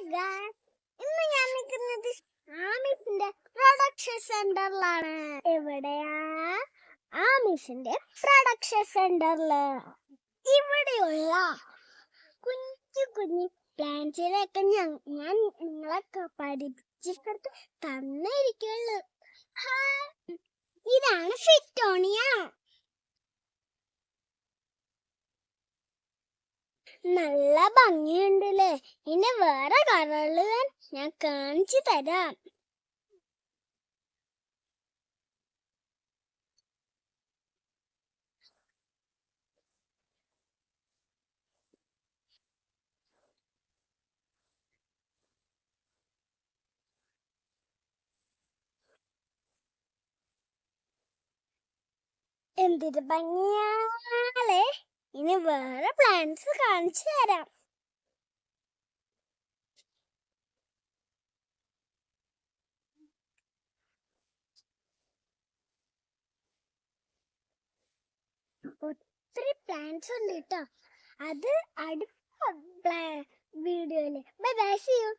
ഇന്ന് ഞാൻ നിൽക്കുന്നത് ആമിസിന്റെ പ്രൊഡക്ഷൻ സെന്ററിലാണ് എവിടെയാ? ആമിസിന്റെ പ്രൊഡക്ഷൻ സെന്ററിൽ ഇവിടെയുള്ള കുഞ്ഞു കുഞ്ഞു പ്ലാന്റ്സിലൊക്കെ ഞാൻ ഞാൻ നിങ്ങളൊക്കെ പഠിപ്പിച്ചിട്ട് തന്നിരിക്കുള്ളൂ. ഇതാണ് ഫിറ്റോണിയ നല്ല ഭംഗിയുണ്ടല്ലേ? കളറുകൾ കാണിച്ചു തരാം. എന്തൊരു ഭംഗിയാണ് ഇനി വേറെ പ്ലാന്റ്സ് കാണിച്ചു തരാം. ഒത്തിരി പ്ലാന്റ്സ് ഉണ്ട് കേട്ടോ അത് അടുത്ത വീഡിയോയിൽ ബൈ ബൈ സി യു